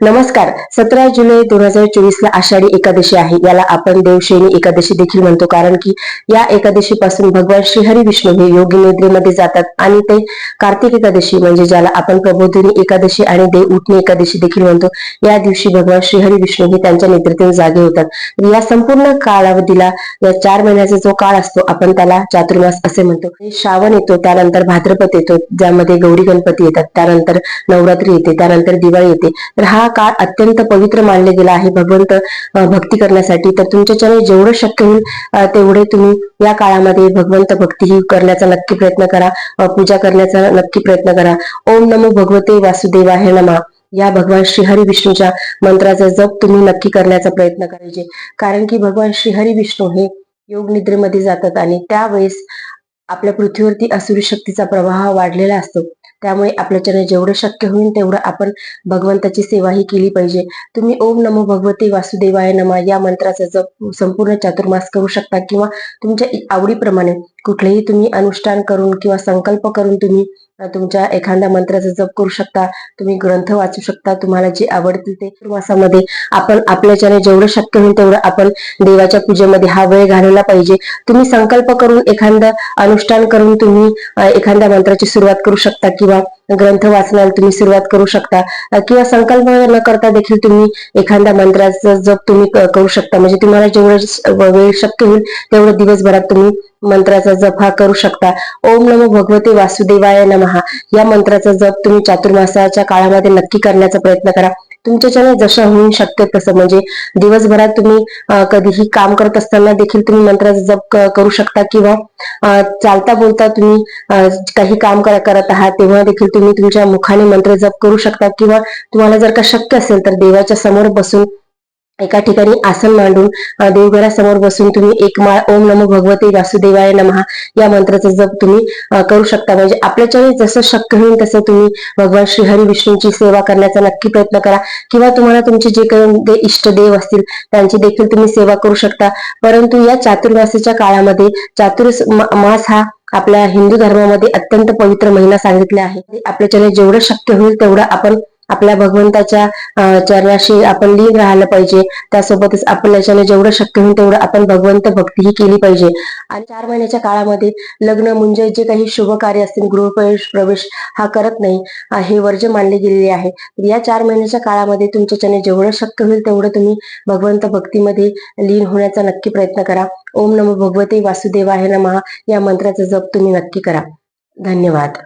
नमस्कार. सतरा जुलै दोन हजार चोवीस ला आषाढी एकादशी आहे. याला आपण देवशैनी एकादशी देखील म्हणतो. कारण की या एकादशी पासून भगवान श्रीहरी विष्णू हे योगी निद्रेमध्ये जातात आणि ते कार्तिक एकादशी म्हणजे ज्याला आपण प्रबोधिनी एकादशी आणि देव उठणी एकादशी देखील म्हणतो. या दिवशी भगवान श्रीहरी विष्णू हे त्यांच्या निद्रेतून जागे होतात. या संपूर्ण कालावधीला या चार महिन्याचा जो काळ असतो आपण त्याला चातुर्मास असे म्हणतो. श्रावण येतो त्यानंतर भाद्रपद येतो ज्यामध्ये गौरी गणपती येतात त्यानंतर नवरात्री येते त्यानंतर दिवाळी येते. तर हा काळ अत्यंत पवित्र मानले गेला आहे भगवंत भक्ती करण्यासाठी. तर तुमच्याच्याने जेवढं शक्य होईल तेवढे तुम्ही या काळामध्ये भगवंत भक्ती ही करण्याचा नक्की प्रयत्न करा. पूजा करण्याचा नक्की प्रयत्न करा. ओम नमो भगवते वासुदेवाय नमा. या भगवान श्रीहरी विष्णूच्या मंत्राचा जप तुम्ही नक्की करण्याचा प्रयत्न करायचे. कारण की भगवान श्रीहरी विष्णू हे योग निद्रेमध्ये जातात आणि त्यावेळेस आपल्या पृथ्वीवरती असुरी शक्तीचा प्रवाह वाढलेला असतो. त्यामुळे आपल्याच्याने जेवढं शक्य होईल तेवढं आपण भगवंताची सेवा ही केली पाहिजे. तुम्ही ओम नमो भगवते वासुदेवाय नमा या मंत्राचा जप संपूर्ण चातुर्मास करू शकता किंवा तुमच्या आवडीप्रमाणे कुठलेही तुम्ही अनुष्ठान करून किंवा संकल्प करून तुम्ही तुमच्या एखाद्या मंत्राचा जप करू शकता. तुम्ही ग्रंथ वाचू शकता. तुम्हाला जे आवडतील ते मासामध्ये आपण आपल्याच्याने जेवढं शक्य होईल तेवढं आपण देवाच्या पूजेमध्ये हा वेळ घालवला पाहिजे. तुम्ही संकल्प करून एखादं अनुष्ठान करून तुम्ही एखाद्या मंत्राची सुरुवात करू शकता किंवा ग्रंथ वाचनाला तुम्ही सुरुवात करू शकता. किंवा संकल्प न करता देखील तुम्ही एखाद्या मंत्राचा जप तुम्ही करू शकता. म्हणजे तुम्हाला जेवढं वेळ शक्य होईल तेवढं दिवसभरात तुम्ही मंत्राचा जप हा करू शकता. ओम नमो भगवते वासुदेवाय नमहा या मंत्राचा जप तुम्ही चातुर्मासाच्या काळामध्ये नक्की करण्याचा प्रयत्न करा. तुमच्याच्याने जसं होऊ शक्य तसं. म्हणजे दिवसभरात तुम्ही कधीही काम करत असताना देखील तुम्ही मंत्राचा जप करू शकता किंवा चालता बोलता तुम्ही काही काम करत आहात तेव्हा देखील तुम्ही तुमच्या मुखाने मंत्र जप करू शकता किंवा तुम्हाला जर का शक्य असेल तर देवाच्या समोर बसून एका ठिकाणी आसन मांडून देवघरासमोर बसून तुम्ही एक माळ ओम नमो भगवते वासुदेवाय नमहा या मंत्राचा जप तुम्ही करू शकता. म्हणजे आपल्याच्याने जसं शक्य होईल तसं तुम्ही भगवान श्रीहरी विष्णूची सेवा करण्याचा नक्की प्रयत्न करा. किंवा तुम्हाला तुमचे जे काही म्हणजे दे- इष्टदेव असतील त्यांची देखील तुम्ही सेवा करू शकता. परंतु या चातुर्मासाच्या काळामध्ये चातुर्स मास हा आपल्या हिंदू धर्मामध्ये अत्यंत पवित्र महिना सांगितला आहे. आपल्याच्याने जेवढं शक्य होईल तेवढं आपण आपल्या भगवंताच्या चरणाशी आपण लीन राहायला पाहिजे. त्यासोबतच आपण याच्याने जेवढं शक्य होईल तेवढं आपण भगवंत भक्ती ही केली पाहिजे. आणि चार महिन्याच्या काळामध्ये लग्न म्हणजे जे काही शुभ कार्य असतील गृहप्रवेश प्रवेश हा करत नाही. हे वर्ज मानले गेलेले आहे. या चार महिन्याच्या काळामध्ये तुमच्याच्याने जेवढं शक्य होईल तेवढं तुम्ही भगवंत भक्तीमध्ये लीन होण्याचा नक्की प्रयत्न करा. ओम नमो भगवते वासुदेवाय नमः. या मंत्राचा जप तुम्ही नक्की करा. धन्यवाद.